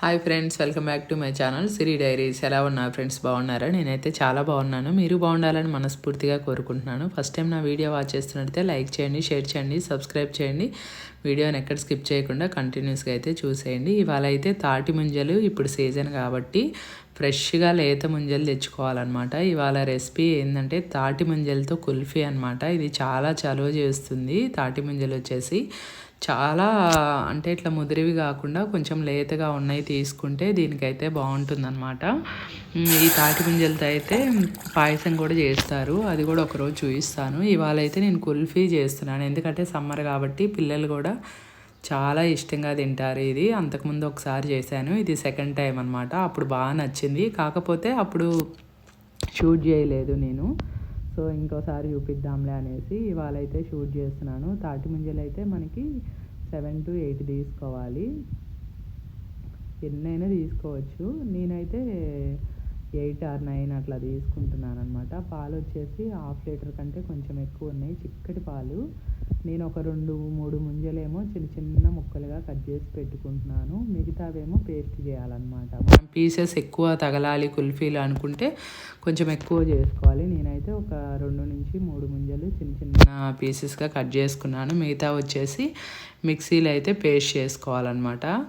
Hi friends welcome back to my channel Siri diaries ఎలా ఉన్నారు friends బాగున్నారా? నేనైతే చాలా బాగున్నాను. మీరు బాగుండాలని మనస్ఫూర్తిగా కోరుకుంటున్నాను. ఫస్ట్ టైం నా వీడియో వాచ్ చేస్తున్నట్టయితే లైక్ చేయండి షేర్ చేయండి సబ్స్క్రైబ్ చేయండి. వీడియోని ఎక్కడ స్కిప్ చేయకుండా కంటిన్యూస్గా అయితే చూసేయండి. ఇవాళ అయితే తాటి ముంజలు ఇప్పుడు సీజన్ కాబట్టి ఫ్రెష్గా లేత ముంజలు తెచ్చుకోవాలన్నమాట. ఇవాళ రెసిపీ ఏంటంటే తాటి ముంజలతో కుల్ఫీ అనమాట ఇది చాలా చలువ చేస్తుంది. తాటి ముంజలు వచ్చేసి చాలా అంటే ఇట్లా ముదిరివి కాకుండా కొంచెం లేతగా ఉన్నాయి తీసుకుంటే దీనికైతే బాగుంటుందన్నమాట. ఈ తాటి గింజలతో అయితే పాయసం కూడా చేస్తారు. అది కూడా ఒకరోజు చూపిస్తాను ఇవాళ అయితే నేను కుల్ఫీ చేస్తున్నాను. ఎందుకంటే సమ్మర్ కాబట్టి పిల్లలు కూడా చాలా ఇష్టంగా తింటారు ఇది. అంతకుముందు ఒకసారి చేశాను. ఇది సెకండ్ టైం అనమాట అప్పుడు బాగా నచ్చింది. కాకపోతే అప్పుడు షూట్ చేయలేదు నేను. సో ఇంకోసారి చూపిద్దాంలే అనేసి ఇవాళ అయితే షూట్ చేస్తున్నాను. తాటి ముంజలు అయితే మనకి సెవెన్ టు ఎయిట్ తీసుకోవాలి. ఎన్నైనా తీసుకోవచ్చు. నేనైతే ఎయిట్ ఆర్ నైన్ అట్లా తీసుకుంటున్నాను అనమాట పాలు వచ్చేసి హాఫ్ లీటర్ కంటే కొంచెం ఎక్కువ ఉన్నాయి. చిక్కటి పాలు. నేను ఒక రెండు మూడు ముంజలేమో చిన్న చిన్న ముక్కలుగా కట్ చేసి పెట్టుకుంటున్నాను. మిగతావేమో పేస్ట్ చేయాలన్నమాట. మనం పీసెస్ ఎక్కువ తగలాలి కుల్ఫీలు అనుకుంటే కొంచెం ఎక్కువ చేసుకోవాలి. నేనైతే ఒక రెండు నుంచి మూడు ముంజలు చిన్న చిన్న పీసెస్గా కట్ చేసుకున్నాను. మిగతా వచ్చేసి మిక్సీలో అయితే పేస్ట్ చేసుకోవాలన్నమాట.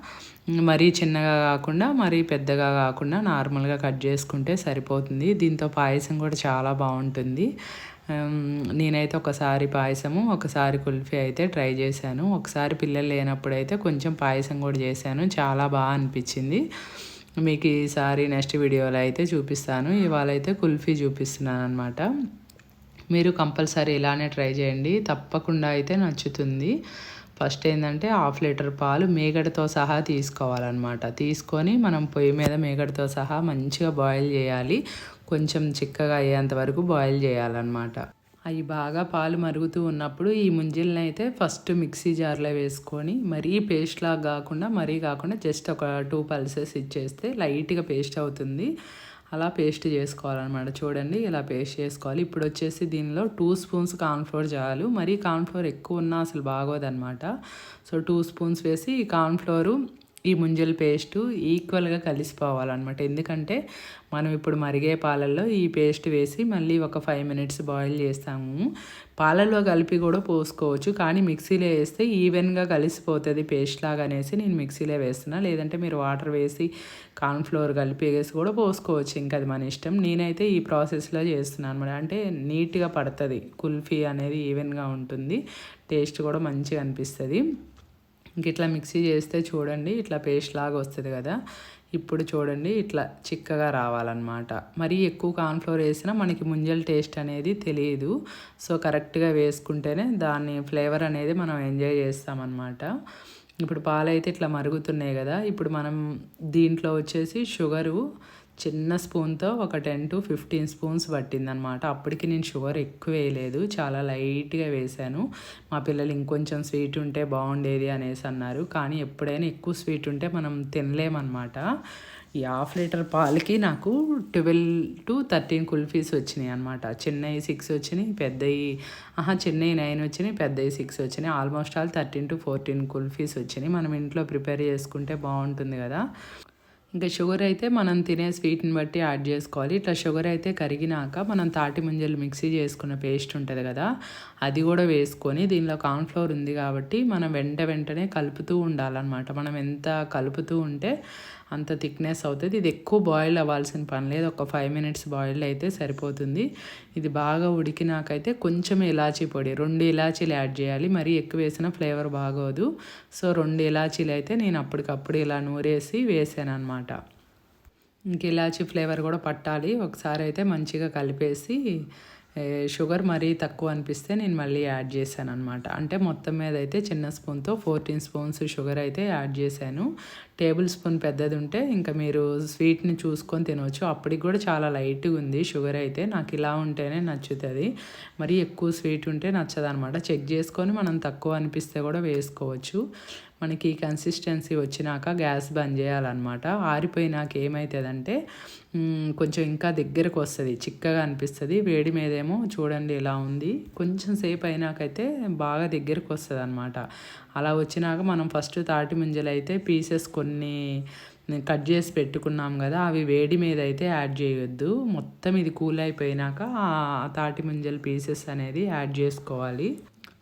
మరీ చిన్నగా కాకుండా మరీ పెద్దగా కాకుండా నార్మల్గా కట్ చేసుకుంటే సరిపోతుంది. దీంతో పాయసం కూడా చాలా బాగుంటుంది. నేనైతే ఒకసారి పాయసము ఒకసారి కుల్ఫీ అయితే ట్రై చేశాను. ఒకసారి పిల్లలు లేనప్పుడు అయితే కొంచెం పాయసం కూడా చేశాను. చాలా బాగా అనిపించింది. మీకు ఈసారి నెక్స్ట్ వీడియోలో అయితే చూపిస్తాను. ఇవాళ అయితే కుల్ఫీ చూపిస్తున్నాను అనమాట మీరు కంపల్సరీ ఇలానే ట్రై చేయండి. తప్పకుండా అయితే నచ్చుతుంది. ఫస్ట్ ఏంటంటే హాఫ్ లీటర్ పాలు మేగడతో సహా తీసుకోవాలన్నమాట. తీసుకొని మనం పొయ్యి మీద మేగడతో సహా మంచిగా బాయిల్ చేయాలి. కొంచెం చిక్కగా అయ్యేంత వరకు బాయిల్ చేయాలన్నమాట. అవి బాగా పాలు మరుగుతూ ఉన్నప్పుడు ఈ ముంజిల్ని అయితే ఫస్ట్ మిక్సీ జార్లో వేసుకొని మరీ పేస్ట్లాగా కాకుండా మరీ కాకుండా జస్ట్ ఒక టూ పల్సెస్ ఇచ్చేస్తే లైట్గా పేస్ట్ అవుతుంది. అలా పేస్ట్ చేసుకోవాలన్నమాట. చూడండి ఇలా పేస్ట్ చేసుకోవాలి. ఇప్పుడు వచ్చేసి దీనిలో టూ స్పూన్స్ కార్న్ఫ్లోర్ చాలు మరీ కార్న్ఫ్లోర్ ఎక్కువ ఉన్నా అసలు బాగోదన్నమాట. సో టూ స్పూన్స్ వేసి ఈ కార్న్ఫ్లోరు ఈ ముంజల పేస్ట్ ఈక్వల్గా కలిసిపోవాలన్నమాట. ఎందుకంటే మనం ఇప్పుడు మరిగే పాలల్లో ఈ పేస్ట్ వేసి మళ్ళీ ఒక ఫైవ్ మినిట్స్ బాయిల్ చేస్తాము. పాలల్లో కలిపి కూడా పోసుకోవచ్చు కానీ మిక్సీలో వేస్తే ఈవెన్గా కలిసిపోతుంది పేస్ట్ లాగా అనేసి నేను మిక్సీలో వేస్తున్నా. లేదంటే మీరు వాటర్ వేసి కార్న్ఫ్లోర్ కలిపి వేసి కూడా పోసుకోవచ్చు ఇంకా అది మన ఇష్టం. నేనైతే ఈ ప్రాసెస్లో చేస్తున్నాను అనమాట అంటే నీట్గా పడుతుంది కుల్ఫీ అనేది ఈవెన్గా ఉంటుంది టేస్ట్ కూడా మంచిగా అనిపిస్తుంది. ఇంక ఇట్లా మిక్సీ చేస్తే చూడండి ఇట్లా పేస్ట్ లాగా వస్తుంది కదా. ఇప్పుడు చూడండి ఇట్లా చిక్కగా రావాలన్నమాట. మరీ ఎక్కువ కార్న్ఫ్లోర్ వేసినా మనకి ముంజల్ టేస్ట్ అనేది తెలియదు. సో కరెక్ట్గా వేసుకుంటేనే దాన్ని ఫ్లేవర్ అనేది మనం ఎంజాయ్ చేస్తామన్నమాట. ఇప్పుడు పాలు అయితే ఇట్లా మరుగుతున్నాయి కదా. ఇప్పుడు మనం దీంట్లో వచ్చేసి షుగరు చిన్న స్పూన్తో ఒక టెన్ టు ఫిఫ్టీన్ స్పూన్స్ పట్టిందనమాట. అప్పటికి నేను షుగర్ ఎక్కువ వేయలేదు చాలా లైట్గా వేశాను. మా పిల్లలు ఇంకొంచెం స్వీట్ ఉంటే బాగుండేది అనేసి అన్నారు. కానీ ఎప్పుడైనా ఎక్కువ స్వీట్ ఉంటే మనం తినలేమన్నమాట ఈ హాఫ్ లీటర్ పాలకి నాకు ట్వెల్వ్ టు థర్టీన్ కుల్ఫీస్ వచ్చినాయి అనమాట చిన్నవి సిక్స్ వచ్చినాయి పెద్దవి ఆహా చిన్నవి నైన్ వచ్చినాయి పెద్దవి సిక్స్ వచ్చినాయి. Almost all thirteen to fourteen kulfis వచ్చినాయి. మనం ఇంట్లో ప్రిపేర్ చేసుకుంటే బాగుంటుంది కదా. ఇంకా షుగర్ అయితే మనం తినే స్వీట్ని బట్టి యాడ్ చేసుకోవాలి. ఇట్లా షుగర్ అయితే కరిగినాక మనం తాటి ముంజలు మిక్సీ చేసుకున్న పేస్ట్ ఉంటుంది కదా అది కూడా వేసుకొని దీనిలో కార్న్ఫ్లోర్ ఉంది కాబట్టి మనం వెంట వెంటనే కలుపుతూ ఉండాలన్నమాట. మనం ఎంత కలుపుతూ ఉంటే అంత థిక్నెస్ అవుతుంది. ఇది ఎక్కువ బాయిల్ అవ్వాల్సిన పని లేదు. ఒక ఫైవ్ మినిట్స్ బాయిల్ అయితే సరిపోతుంది. ఇది బాగా ఉడికినాకైతే కొంచెం ఇలాచీ పొడి రెండు ఇలాచీలు యాడ్ చేయాలి. మరీ ఎక్కువ వేసిన ఫ్లేవర్ బాగోదు. సో రెండు ఇలాచీలు అయితే నేను అప్పటికప్పుడు ఇలా నూరేసి వేసాను అనమాట ఇంక ఇలాచీ ఫ్లేవర్ కూడా పట్టాలి. ఒకసారి అయితే మంచిగా కలిపేసి షుగర్ మరీ తక్కువ అనిపిస్తే నేను మళ్ళీ యాడ్ చేశాను అనమాట అంటే మొత్తం మీద అయితే చిన్న స్పూన్తో ఫోర్టీన్ స్పూన్స్ షుగర్ అయితే యాడ్ చేశాను. టేబుల్ స్పూన్ పెద్దది ఉంటే ఇంకా మీరు స్వీట్ని చూసుకొని తినవచ్చు అప్పటికి కూడా చాలా లైట్గా ఉంది షుగర్ అయితే. నాకు ఇలా ఉంటేనే నచ్చుతుంది. మరి ఎక్కువ స్వీట్ ఉంటే నచ్చదనమాట చెక్ చేసుకొని మనం తక్కువ అనిపిస్తే కూడా వేసుకోవచ్చు. మనకి కన్సిస్టెన్సీ వచ్చినాక గ్యాస్ బంద్ చేయాలన్నమాట. ఆరిపోయినాక ఏమవుతుందంటే కొంచెం ఇంకా దగ్గరకు వస్తుంది చిక్కగా అనిపిస్తుంది. వేడి మీదేమో చూడండి ఎలా ఉంది. కొంచెం సేపు అయినాకైతే బాగా దగ్గరకు వస్తుంది అనమాట అలా వచ్చినాక మనం ఫస్ట్ తాటి ముంజలు అయితే పీసెస్ కొన్ని కట్ చేసి పెట్టుకున్నాం కదా అవి వేడి మీద అయితే యాడ్ చేయొద్దు. మొత్తం ఇది కూల్ అయిపోయినాక ఆ తాటి ముంజల పీసెస్ అనేది యాడ్ చేసుకోవాలి.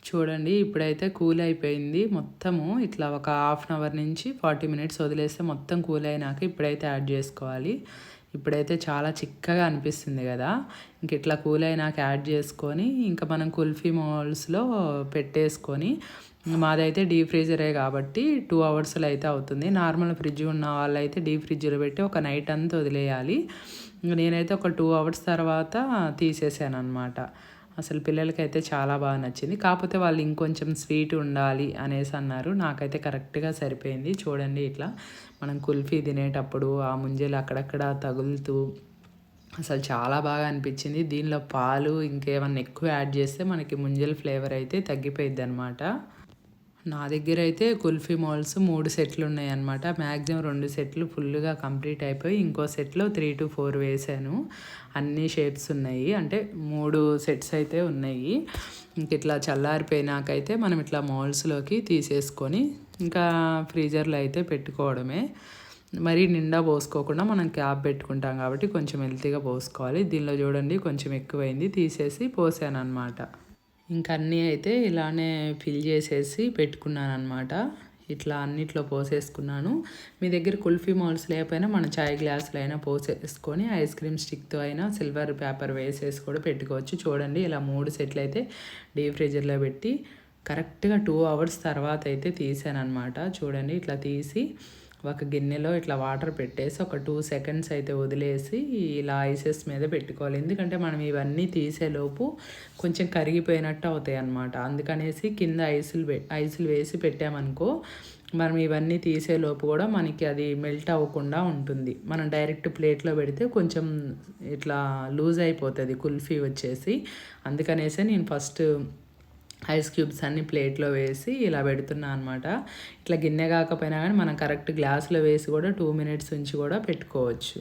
చూడండి ఇప్పుడైతే కూల్ అయిపోయింది. మొత్తము ఇట్లా ఒక హాఫ్ అన్ అవర్ నుంచి ఫార్టీ మినిట్స్ వదిలేస్తే మొత్తం కూల్ అయినాక ఇప్పుడైతే యాడ్ చేసుకోవాలి. ఇప్పుడైతే చాలా చిక్కగా అనిపిస్తుంది కదా. ఇంక ఇట్లా కూల్ అయినాక యాడ్ చేసుకొని ఇంకా మనం కుల్ఫీ మోల్స్లో పెట్టేసుకొని మాదైతే డీప్ ఫ్రీజరే కాబట్టి టూ అవర్స్లో అయితే అవుతుంది. నార్మల్ ఫ్రిడ్జ్ ఉన్న వాళ్ళైతే డీప్ ఫ్రిడ్జ్లో పెట్టి ఒక నైట్ అంతా వదిలేయాలి. నేనైతే ఒక టూ అవర్స్ తర్వాత తీసేసాను అనమాట అసలు పిల్లలకైతే చాలా బాగా నచ్చింది. కాకపోతే వాళ్ళు ఇంకొంచెం స్వీట్ ఉండాలి అనేసి అన్నారు. నాకైతే కరెక్ట్గా సరిపోయింది. చూడండి ఇట్లా మనం కుల్ఫీ తినేటప్పుడు ఆ ముంజలు అక్కడక్కడ తగులుతూ అసలు చాలా బాగా అనిపించింది. దీనిలో పాలు ఇంకేమన్నా ఎక్కువ యాడ్ చేస్తే మనకి ముంజల ఫ్లేవర్ అయితే తగ్గిపోయిద్ది అనమాట నా దగ్గర అయితే కుల్ఫీ మాల్స్ మూడు సెట్లు ఉన్నాయన్నమాట. మ్యాక్సిమం రెండు సెట్లు ఫుల్గా కంప్లీట్ అయిపోయి ఇంకో సెట్లో త్రీ టు ఫోర్ వేసాను. అన్ని షేప్స్ ఉన్నాయి. అంటే మూడు సెట్స్ అయితే ఉన్నాయి. ఇంక ఇట్లా చల్లారిపోయినాకైతే మనం ఇట్లా మాల్స్లోకి తీసేసుకొని ఇంకా ఫ్రీజర్లో అయితే పెట్టుకోవడమే. మరీ నిండా పోసుకోకుండా మనం క్యాప్ పెట్టుకుంటాం కాబట్టి కొంచెం హెల్తీగా పోసుకోవాలి. దీనిలో చూడండి కొంచెం ఎక్కువైంది. తీసేసి పోసాను అనమాట ఇంకా అన్నీ అయితే ఇలానే ఫిల్ చేసేసి పెట్టుకున్నాను అనమాట ఇట్లా అన్నిట్లో పోసేసుకున్నాను. మీ దగ్గర కుల్ఫీ మాల్స్ లేకపోయినా మన చాయ్ గ్లాసులు అయినా పోసేసుకొని ఐస్ క్రీమ్ స్టిక్తో అయినా సిల్వర్ పేపర్ వేసేసి కూడా పెట్టుకోవచ్చు. చూడండి ఇలా మూడు సెట్లు అయితే డీప్ ఫ్రిడ్జర్లో పెట్టి కరెక్ట్గా టూ అవర్స్ తర్వాత అయితే తీసాను అనమాట చూడండి ఇట్లా తీసి ఒక గిన్నెలో ఇట్లా వాటర్ పెట్టేసి ఒక టూ సెకండ్స్ అయితే వదిలేసి ఇలా ఐసెస్ మీద పెట్టుకోవాలి. ఎందుకంటే మనం ఇవన్నీ తీసేలోపు కొంచెం కరిగిపోయినట్టు అవుతాయి అన్నమాట. అందుకనేసి కింద ఐసులు ఐసులు వేసి పెట్టామనుకో మనం ఇవన్నీ తీసేలోపు కూడా మనకి అది మెల్ట్ అవ్వకుండా ఉంటుంది. మనం డైరెక్ట్ ప్లేట్లో పెడితే కొంచెం ఇట్లా లూజ్ అయిపోతుంది కుల్ఫీ వచ్చేసి. అందుకనేసి నేను ఫస్ట్ ఐస్ క్యూబ్స్ అన్ని ప్లేట్లో వేసి ఇలా పెడుతున్నా అనమాట ఇట్లా గిన్నె కాకపోయినా కానీ మనం కరెక్ట్ గ్లాసులో వేసి కూడా టూ మినిట్స్ ఉంచి కూడా పెట్టుకోవచ్చు.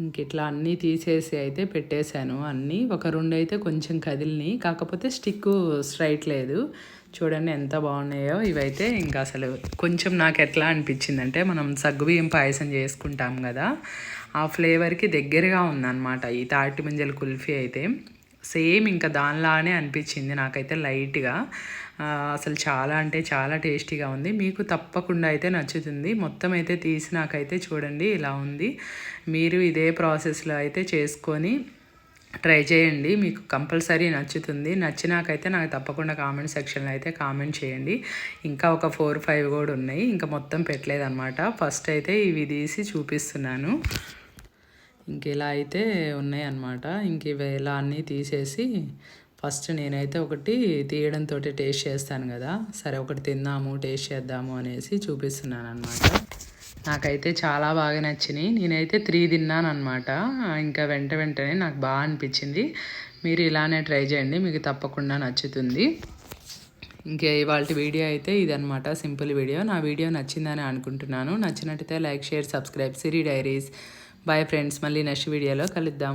ఇంక ఇట్లా అన్నీ తీసేసి అయితే పెట్టేశాను. అన్నీ ఒక రెండు అయితే కొంచెం కదిలిని కాకపోతే స్టిక్ స్ట్రైట్ లేదు. చూడండి ఎంత బాగున్నాయో. ఇవైతే ఇంకా అసలు కొంచెం నాకు ఎట్లా అనిపించిందంటే మనం సగ్గుబియ్యం పాయసం చేసుకుంటాం కదా ఆ ఫ్లేవర్కి దగ్గరగా ఉందన్నమాట ఈ తాటి ముంజల కుల్ఫీ అయితే. సేమ్ ఇంకా దానిలానే అనిపించింది నాకైతే లైట్గా. అసలు చాలా అంటే చాలా టేస్టీగా ఉంది. మీకు తప్పకుండా అయితే నచ్చుతుంది. మొత్తం అయితే తీసి నాకైతే చూడండి ఇలా ఉంది. మీరు ఇదే ప్రాసెస్లో అయితే చేసుకొని ట్రై చేయండి. మీకు కంపల్సరీ నచ్చుతుంది. నచ్చినాకైతే నాకు తప్పకుండా కామెంట్ సెక్షన్లో అయితే కామెంట్ చేయండి. ఇంకా ఒక ఫోర్ ఫైవ్ కూడా ఉన్నాయి. ఇంకా మొత్తం పెట్టలేదన్నమాట. ఫస్ట్ అయితే ఇవి తీసి చూపిస్తున్నాను. ఇంకెలా అయితే ఉన్నాయి అన్నమాట ఇంక ఇవి ఇలా అన్నీ తీసేసి ఫస్ట్ నేనైతే ఒకటి తీయడంతో టేస్ట్ చేస్తాను కదా. సరే ఒకటి తిందాము టేస్ట్ చేద్దాము అనేసి చూపిస్తున్నాను అనమాట నాకైతే చాలా బాగా నచ్చినాయి. నేనైతే త్రీ తిన్నాను అనమాట ఇంకా వెంట వెంటనే నాకు బాగా అనిపించింది. మీరు ఇలానే ట్రై చేయండి మీకు తప్పకుండా నచ్చుతుంది. ఇంకే ఇవాళ వీడియో అయితే ఇదనమాట సింపుల్ వీడియో. నా వీడియో నచ్చిందని అనుకుంటున్నాను. నచ్చినట్టయితే like share subscribe Siri diaries bye friends మళ్ళీ నెక్స్ట్ వీడియోలో కలుద్దాం.